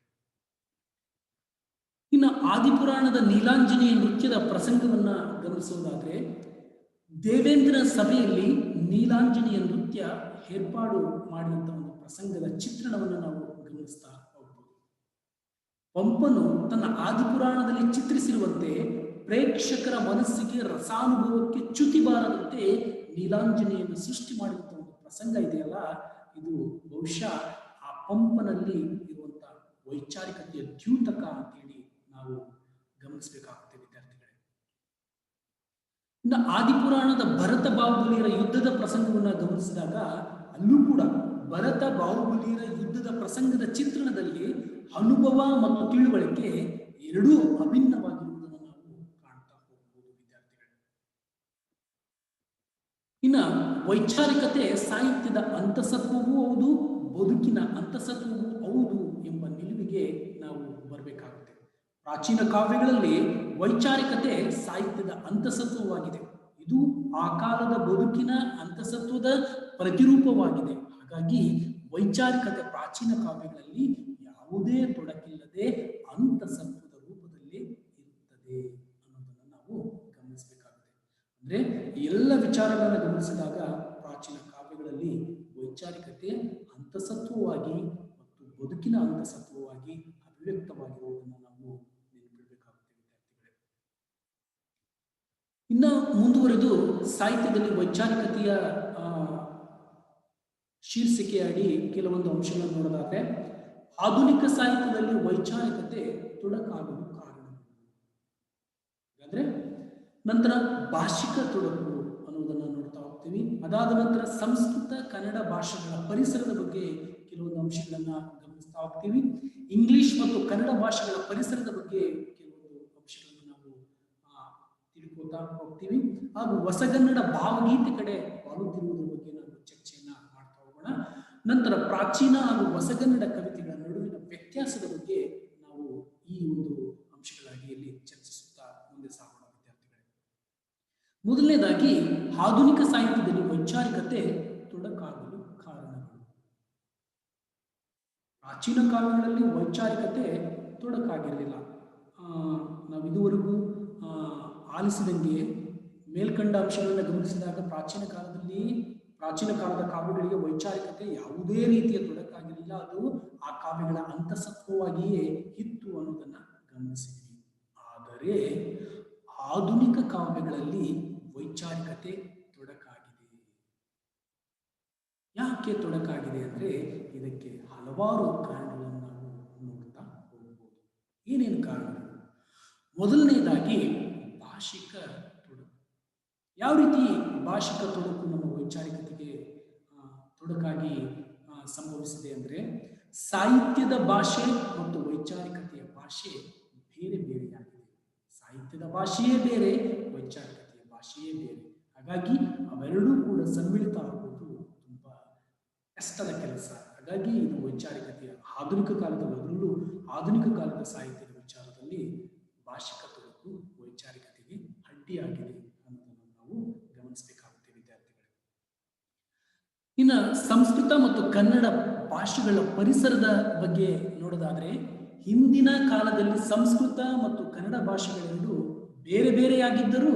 ಇನ್ನು ಆದಿಪುರಾಣದ ನೀಲಾಂಜನೇಯ ನೃತ್ಯದ ಪ್ರಸಂಗವನ್ನ ಗಮನಿಸೋದಾದ್ರೆ ದೇವೇಂದ್ರ ಸಭೆಯಲ್ಲಿ ನೀಲಾಂಜನೇಯ ನೃತ್ಯ ಏರ್ಪಾಡು ಮಾಡಿದಂತ ಪ್ರಸಂಗದ ಚಿತ್ರಣವನ್ನು ನಾವು ಗಮನಿಸ್ತಾ ಹೋಗ್ಬೋದು. ಪಂಪನು ತನ್ನ ಆದಿಪುರಾಣದಲ್ಲಿ ಚಿತ್ರಿಸಿರುವಂತೆ ಪ್ರೇಕ್ಷಕರ ಮನಸ್ಸಿಗೆ ರಸಾನುಭವಕ್ಕೆ ಚ್ಯುತಿ ಬಾರದಂತೆ ನೀಲಾಂಜನೆಯನ್ನು ಸೃಷ್ಟಿ ಮಾಡಿದಂಥ ಪ್ರಸಂಗ ಇದೆಯಲ್ಲ? ಇದು ಬಹುಶಃ ಆ ಪಂಪನಲ್ಲಿ ಇರುವಂತಹ ವೈಚಾರಿಕತೆಯ ದ್ಯೂತಕ ಅಂತೇಳಿ ನಾವು ಗಮನಿಸಬೇಕಾಗುತ್ತೆ ವಿದ್ಯಾರ್ಥಿಗಳೇ. ಇನ್ನು ಆದಿಪುರಾಣದ ಭರತ ಬಾಹುಬಲಿಯರ ಯುದ್ಧದ ಪ್ರಸಂಗವನ್ನು ಗಮನಿಸಿದಾಗ ಅಲ್ಲೂ ಕೂಡ ಭರತ ಬಾಹುಬಲಿಯರ ಯುದ್ಧದ ಪ್ರಸಂಗದ ಚಿತ್ರಣದಲ್ಲಿ ಅನುಭವ ಮತ್ತು ತಿಳುವಳಿಕೆ ಎರಡೂ ಅಭಿನ್ನವಾಗಿರುವುದನ್ನು ನಾವು ಕಾಣ್ತಾ ಹೋಗಬಹುದು ವಿದ್ಯಾರ್ಥಿಗಳು. ಇನ್ನ ವೈಚಾರಿಕತೆ, ಸಾಹಿತ್ಯದ ಅಂತಸತ್ವವೂ ಹೌದು, ಬದುಕಿನ ಅಂತಸತ್ವವೂ ಹೌದು ಎಂಬ ನಿಲುವಿಗೆ ನಾವು ಬರಬೇಕಾಗುತ್ತೆ. ಪ್ರಾಚೀನ ಕಾವ್ಯಗಳಲ್ಲಿ ವೈಚಾರಿಕತೆ ಸಾಹಿತ್ಯದ ಅಂತಸತ್ವವಾಗಿದೆ. ಇದು ಆ ಕಾಲದ ಬದುಕಿನ ಅಂತಸತ್ವದ ಪ್ರತಿರೂಪವಾಗಿದೆ. ಹಾಗಾಗಿ ವೈಚಾರಿಕತೆ ಪ್ರಾಚೀನ ಕಾವ್ಯಗಳಲ್ಲಿ ಯಾವುದೇ ತೊಡಕಿಲ್ಲದೆ ಅಂತಸತ್ವದ ರೂಪದಲ್ಲಿ ಇರುತ್ತದೆ ಅನ್ನೋದನ್ನು ನಾವು ಗಮನಿಸಬೇಕಾಗುತ್ತೆ. ಅಂದ್ರೆ ಎಲ್ಲ ವಿಚಾರಗಳನ್ನು ಗಮನಿಸಿದಾಗ ಪ್ರಾಚೀನ ಕಾವ್ಯಗಳಲ್ಲಿ ವೈಚಾರಿಕತೆ, ಅಂತಸತ್ವವಾಗಿ ಮತ್ತು ಬದುಕಿನ ಅಂತಸತ್ವವಾಗಿ ಅಭಿವ್ಯಕ್ತವಾಗಿರುವುದನ್ನು ನಾವು ನೆನಪಿಡಬೇಕಾಗುತ್ತೆ, ವಿದ್ಯಾರ್ಥಿಗಳೇ. ಇನ್ನ ಮುಂದುವರೆದು ಸಾಹಿತ್ಯದಲ್ಲಿ ವೈಚಾರಿಕತೆಯ ಆ, ಶೀರ್ಷಿಕೆಯಡಿ ಕೆಲವೊಂದು ಅಂಶಗಳನ್ನು ನೋಡೋದಾದ್ರೆ ಆಧುನಿಕ ಸಾಹಿತ್ಯದಲ್ಲಿ ವೈಚಾರಿಕತೆ ತುಡಕಾಗಲು ಕಾರಣ. ಅಂದ್ರೆ ನಂತರ ಭಾಷಿಕ ತೊಡಕು ಅನ್ನೋದನ್ನ ನೋಡ್ತಾ ಹೋಗ್ತೀವಿ. ಅದಾದ ನಂತರ ಸಂಸ್ಕೃತ ಕನ್ನಡ ಭಾಷೆಗಳ ಪರಿಸರದ ಬಗ್ಗೆ ಕೆಲವೊಂದು ಅಂಶಗಳನ್ನ ಗಮನಿಸ್ತಾ ಹೋಗ್ತೀವಿ. ಇಂಗ್ಲಿಷ್ ಮತ್ತು ಕನ್ನಡ ಭಾಷೆಗಳ ಪರಿಸರದ ಬಗ್ಗೆ ಕೆಲವೊಂದು ಅಂಶಗಳನ್ನು ನಾವು ತಿಳ್ಕೊತಾ ಹೋಗ್ತೀವಿ. ಹಾಗೂ ಹೊಸಗನ್ನಡ ಭಾವಗೀತೆ ಕಡೆ ಬಾಳುತ್ತಿರುವುದರ ಬಗ್ಗೆ ನಾವು ಚರ್ಚೆಯನ್ನ ಮಾಡ್ತಾ ಹೋಗೋಣ ನಂತರ ಪ್ರಾಚೀನ ಹಾಗೂ ಹೊಸಗನ್ನಡ ಕವಿತೆಗಳ ನಡುವಿನ ವ್ಯತ್ಯಾಸದ ಬಗ್ಗೆ ನಾವು ಈ ಒಂದು ಅಂಶಗಳಾಗಿ ಇಲ್ಲಿ ಚರ್ಚಿಸುತ್ತಾ ಮುಂದೆ ಸಾಗೋಣ, ವಿದ್ಯಾರ್ಥಿಗಳೇ. ಮೊದಲನೇದಾಗಿ, ಆಧುನಿಕ ಸಾಹಿತ್ಯದಲ್ಲಿ ವೈಚಾರಿಕತೆ ತೊಡಕಾಗಲು ಕಾರಣಗಳು. ಪ್ರಾಚೀನ ಕಾಲಗಳಲ್ಲಿ ವೈಚಾರಿಕತೆ ತೊಡಕಾಗಿರಲಿಲ್ಲ. ನಾವು ಇದುವರೆಗೂ ಆಲಿಸಿದಂಗೆ ಮೇಲ್ಕಂಡ ಅಂಶಗಳನ್ನು ಗಮನಿಸಿದಾಗ ಪ್ರಾಚೀನ ಕಾಲದಲ್ಲಿ ಪ್ರಾಚೀನ ಕಾಲದ ಕಾವ್ಯಗಳಿಗೆ ವೈಚಾರಿಕತೆ ಯಾವುದೇ ರೀತಿಯ ತೊಡಕಾಗಿರಲಿಲ್ಲ. ಅದು ಆ ಕಾವ್ಯಗಳ ಅಂತಸತ್ವವಾಗಿಯೇ ಇತ್ತು ಅನ್ನೋದನ್ನ ಗಮನಿಸಿದ್ವಿ. ಆದರೆ ಆಧುನಿಕ ಕಾವ್ಯಗಳಲ್ಲಿ ವೈಚಾರಿಕತೆ ತೊಡಕಾಗಿದೆ. ಯಾಕೆ ತೊಡಕಾಗಿದೆ ಅಂದ್ರೆ ಇದಕ್ಕೆ ಹಲವಾರು ಕಾರಣಗಳನ್ನು ನಾವು ನೋಡ್ತಾ ಹೋಗ್ಬೋದು. ಏನೇನು ಕಾರಣಗಳು? ಮೊದಲನೇದಾಗಿ ಭಾಷಿಕ ತೊಡಕು. ಯಾವ ರೀತಿ ಭಾಷಿಕ ತೊಡಕು ನಮ್ಮ ಆ, ಸಂಭವಿಸಿದೆ ಅಂದರೆ ಸಾಹಿತ್ಯದ ಭಾಷೆ ಮತ್ತು ವೈಚಾರಿಕತೆಯ ಭಾಷೆ ಬೇರೆ ಬೇರೆಯಾಗಿದೆ. ಸಾಹಿತ್ಯದ ಭಾಷೆಯೇ ಬೇರೆ ವೈಚಾರಿಕತೆಯ ಭಾಷೆಯೇ ಬೇರೆ. ಹಾಗಾಗಿ ಅವೆರಡೂ ಕೂಡ ಸಮ್ಮಿಳಿತ ಆಗುವುದು ತುಂಬಾ ಕಷ್ಟದ ಕೆಲಸ. ಹಾಗಾಗಿ ಇದು ವೈಚಾರಿಕತೆಯ ಆಧುನಿಕ ಕಾಲದ ಅದರಲ್ಲೂ ಆಧುನಿಕ ಕಾಲದ ಸಾಹಿತ್ಯದ ವಿಚಾರದಲ್ಲಿ ಭಾಷಿಕ ತೊಡಕು ವೈಚಾರಿಕತೆಗೆ ಅಡ್ಡಿಯಾಗಿದೆ ಅನ್ನೋದನ್ನು ನಾವು ಗಮನಿಸಬೇಕಾಗುತ್ತೆ ವಿದ್ಯಾರ್ಥಿಗಳು ಇನ್ನು ಸಂಸ್ಕೃತ ಮತ್ತು ಕನ್ನಡ ಭಾಷೆಗಳ ಪರಿಸರದ ಬಗ್ಗೆ ನೋಡೋದಾದ್ರೆ, ಹಿಂದಿನ ಕಾಲದಲ್ಲಿ ಸಂಸ್ಕೃತ ಮತ್ತು ಕನ್ನಡ ಭಾಷೆಗಳೆರಡು ಬೇರೆ ಬೇರೆಯಾಗಿದ್ದರೂ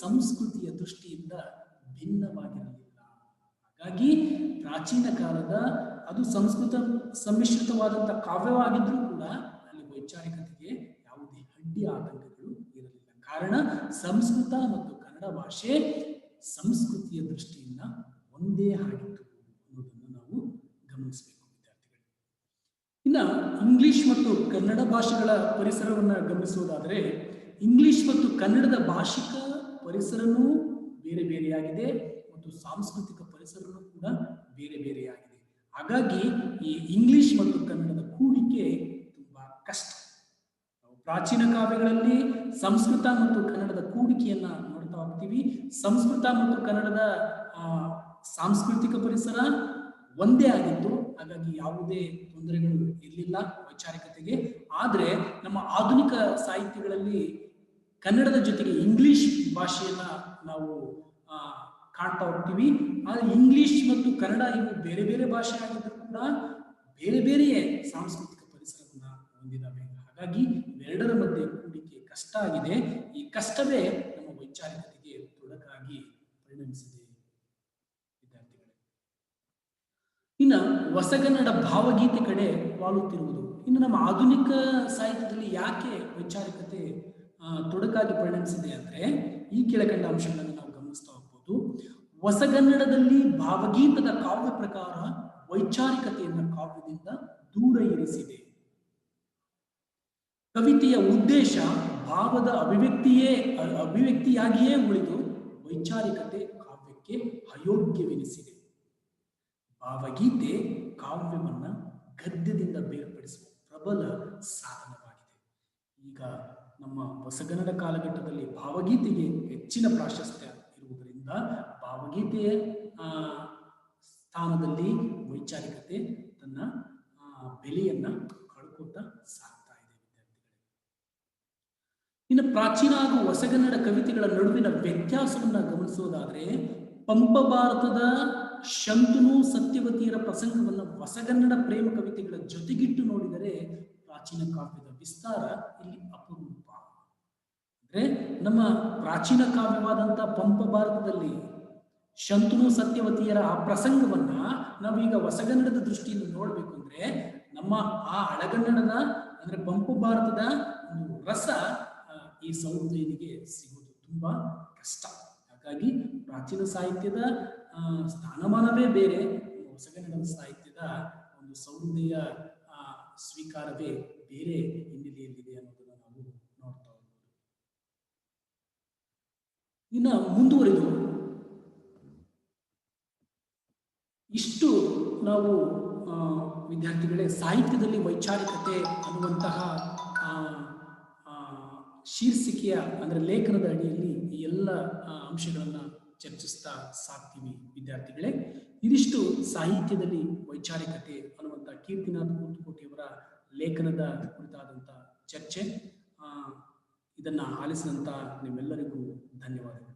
ಸಂಸ್ಕೃತಿಯ ದೃಷ್ಟಿಯಿಂದ ಭಿನ್ನವಾಗಿರಲಿಲ್ಲ. ಹಾಗಾಗಿ ಪ್ರಾಚೀನ ಕಾಲದ ಅದು ಸಂಸ್ಕೃತ ಸಮ್ಮಿಶ್ರಿತವಾದಂಥ ಕಾವ್ಯವಾಗಿದ್ದರೂ ಕೂಡ ಅಲ್ಲಿ ವೈಚಾರಿಕತೆಗೆ ಯಾವುದೇ ಅಡ್ಡಿ ಆತಂಕಗಳು ಇರಲಿಲ್ಲ. ಕಾರಣ ಸಂಸ್ಕೃತ ಮತ್ತು ಕನ್ನಡ ಭಾಷೆ ಸಂಸ್ಕೃತಿಯ ದೃಷ್ಟಿಯಿಂದ ಒಂದೇ ಆಗಿತ್ತು ಅನ್ನೋದನ್ನು ನಾವು ಗಮನಿಸಬೇಕು, ವಿದ್ಯಾರ್ಥಿಗಳು. ಇನ್ನು ಇಂಗ್ಲಿಷ್ ಮತ್ತು ಕನ್ನಡ ಭಾಷೆಗಳ ಪರಿಸರವನ್ನು ಗಮನಿಸುವುದಾದರೆ ಇಂಗ್ಲಿಷ್ ಮತ್ತು ಕನ್ನಡದ ಭಾಷಿಕ ಪರಿಸರನೂ ಬೇರೆ ಬೇರೆಯಾಗಿದೆ ಮತ್ತು ಸಾಂಸ್ಕೃತಿಕ ಪರಿಸರನು ಕೂಡ ಬೇರೆ ಬೇರೆಯಾಗಿದೆ. ಹಾಗಾಗಿ ಈ ಇಂಗ್ಲಿಷ್ ಮತ್ತು ಕನ್ನಡದ ಕೂಡಿಕೆ ತುಂಬಾ ಕಷ್ಟ. ಪ್ರಾಚೀನ ಕಾವ್ಯಗಳಲ್ಲಿ ಸಂಸ್ಕೃತ ಮತ್ತು ಕನ್ನಡದ ಕೂಡಿಕೆಯನ್ನ ನೋಡ್ತಾ ಹೋಗ್ತೀವಿ. ಸಂಸ್ಕೃತ ಮತ್ತು ಕನ್ನಡದ ಸಾಂಸ್ಕೃತಿಕ ಪರಿಸರ ಒಂದೇ ಆಗಿತ್ತು. ಹಾಗಾಗಿ ಯಾವುದೇ ತೊಂದರೆಗಳು ಇರಲಿಲ್ಲ ವೈಚಾರಿಕತೆಗೆ. ಆದರೆ ನಮ್ಮ ಆಧುನಿಕ ಸಾಹಿತ್ಯಗಳಲ್ಲಿ ಕನ್ನಡದ ಜೊತೆಗೆ ಇಂಗ್ಲಿಷ್ ಭಾಷೆಯನ್ನ ನಾವು ಕಾಣ್ತಾ ಹೋಗ್ತೀವಿ. ಆದರೆ ಇಂಗ್ಲಿಷ್ ಮತ್ತು ಕನ್ನಡ ಇವು ಬೇರೆ ಬೇರೆ ಭಾಷೆ ಆಗಿದ್ರು ಕೂಡ ಬೇರೆ ಬೇರೆಯೇ ಸಾಂಸ್ಕೃತಿಕ ಪರಿಸರವನ್ನ ಹೊಂದಿದ್ದಾವೆ ಹಾಗಾಗಿ ಇವೆರಡರ ಮಧ್ಯೆ ಕೂಡಿಕೆ ಕಷ್ಟ ಆಗಿದೆ. ಈ ಕಷ್ಟವೇ ನಮ್ಮ ವೈಚಾರಿಕತೆಗೆ ತೊಡಕಾಗಿ ಪರಿಣಮಿಸಿದೆ ವಿದ್ಯಾರ್ಥಿಗಳೇ ಇನ್ನು ಹೊಸಗನ್ನಡ ಭಾವಗೀತೆ ಕಡೆ ವಾಲುತ್ತಿರುವುದು. ಇನ್ನು ನಮ್ಮ ಆಧುನಿಕ ಸಾಹಿತ್ಯದಲ್ಲಿ ಯಾಕೆ ವೈಚಾರಿಕತೆ ತೊಡಕಾಗಿ ಪರಿಣಮಿಸಿದೆ ಅಂದ್ರೆ ಈ ಕೆಳಕಂಡ ಅಂಶಗಳನ್ನು ನಾವು ಗಮನಿಸ್ತಾ ಹೋಗ್ಬೋದು. ಹೊಸಗನ್ನಡದಲ್ಲಿ ಭಾವಗೀತದ ಕಾವ್ಯ ಪ್ರಕಾರ ವೈಚಾರಿಕತೆಯನ್ನ ಕಾವ್ಯದಿಂದ ದೂರ ಇರಿಸಿದೆ. ಕವಿತೆಯ ಉದ್ದೇಶ ಭಾವದ ಅಭಿವ್ಯಕ್ತಿಯೇ ಅಭಿವ್ಯಕ್ತಿಯಾಗಿಯೇ ಉಳಿದು ವೈಚಾರಿಕತೆ ಕಾವ್ಯಕ್ಕೆ ಅಯೋಗ್ಯವೆನಿಸಿದೆ. ಭಾವಗೀತೆ ಕಾವ್ಯವನ್ನ ಗದ್ಯದಿಂದ ಬೇರ್ಪಡಿಸುವ ಪ್ರಬಲ ಸಾಧನವಾಗಿದೆ. ಈಗ ನಮ್ಮ ಹೊಸಗನ್ನಡ ಕಾಲಘಟ್ಟದಲ್ಲಿ ಭಾವಗೀತೆಗೆ ಹೆಚ್ಚಿನ ಪ್ರಾಶಸ್ತ್ಯ ಇರುವುದರಿಂದ ಭಾವಗೀತೆಯ ಸ್ಥಾನದಲ್ಲಿ ವೈಚಾರಿಕತೆ ತನ್ನ ಬೆಲೆಯನ್ನ ಕಳ್ಕೊತಾ ಸಾಗ್ತಾ ಇದೆ ಇನ್ನು ಪ್ರಾಚೀನ ಹಾಗೂ ಹೊಸಗನ್ನಡ ಕವಿತೆಗಳ ನಡುವಿನ ವ್ಯತ್ಯಾಸವನ್ನ ಗಮನಿಸೋದಾದ್ರೆ ಪಂಪ ಭಾರತದ ಶಂತನು ಸತ್ಯವತಿಯರ ಪ್ರಸಂಗವನ್ನ ಹೊಸಗನ್ನಡ ಪ್ರೇಮ ಕವಿತೆಗಳ ಜೊತೆಗಿಟ್ಟು ನೋಡಿದರೆ ಪ್ರಾಚೀನ ಕಾವ್ಯದ ವಿಸ್ತಾರ ಇಲ್ಲಿ ಅಪರೂಪ. ಅಂದ್ರೆ ನಮ್ಮ ಪ್ರಾಚೀನ ಕಾವ್ಯವಾದಂಥ ಪಂಪ ಭಾರತದಲ್ಲಿ ಶಂತನು ಸತ್ಯವತಿಯರ ಆ ಪ್ರಸಂಗವನ್ನ ನಾವೀಗ ಹೊಸಗನ್ನಡದ ದೃಷ್ಟಿಯಿಂದ ನೋಡ್ಬೇಕು ಅಂದ್ರೆ ನಮ್ಮ ಆ ಹಳಗನ್ನಡದ ಅಂದ್ರೆ ಪಂಪ ಭಾರತದ ಒಂದು ರಸ ಈ ಸೌಂದರ್ಯನಿಗೆ ಸಿಗೋದು ತುಂಬಾ ಕಷ್ಟ. ಹಾಗಾಗಿ ಪ್ರಾಚೀನ ಸಾಹಿತ್ಯದ ಸ್ಥಾನಮಾನವೇ ಬೇರೆ. ಹೊಸಗನ್ನಡ ಸಾಹಿತ್ಯದ ಒಂದು ಸೌಂದರ್ಯ ಸ್ವೀಕಾರವೇ ಬೇರೆ ಹಿನ್ನೆಲೆಯಲ್ಲಿದೆ ಅನ್ನೋದನ್ನ ನಾವು ನೋಡ್ತಾ ಹೋಗ್ಬೋದು ಇನ್ನ ಮುಂದುವರೆದು, ಇಷ್ಟು ನಾವು ವಿದ್ಯಾರ್ಥಿಗಳೇ ಸಾಹಿತ್ಯದಲ್ಲಿ ವೈಚಾರಿಕತೆ ಅನ್ನುವಂತಹ ಶೀರ್ಷಿಕೆಯ, ಅಂದ್ರೆ ಲೇಖನದ ಅಡಿಯಲ್ಲಿ ಈ ಎಲ್ಲ ಅಂಶಗಳನ್ನ ಚರ್ಚಿಸ್ತಾ ಸಾಕ್ತೀವಿ ವಿದ್ಯಾರ್ಥಿಗಳೇ. ಇದಿಷ್ಟು ಸಾಹಿತ್ಯದಲ್ಲಿ ವೈಚಾರಿಕತೆ ಅನ್ನುವಂಥ ಕೀರ್ತಿನಾಥ್ ಕೂತುಕೋಟಿಯವರ ಲೇಖನದ ಕುರಿತಾದಂಥ ಚರ್ಚೆ. ಇದನ್ನು ಆಲಿಸಿದಂತ ನಿಮ್ಮೆಲ್ಲರಿಗೂ ಧನ್ಯವಾದಗಳು.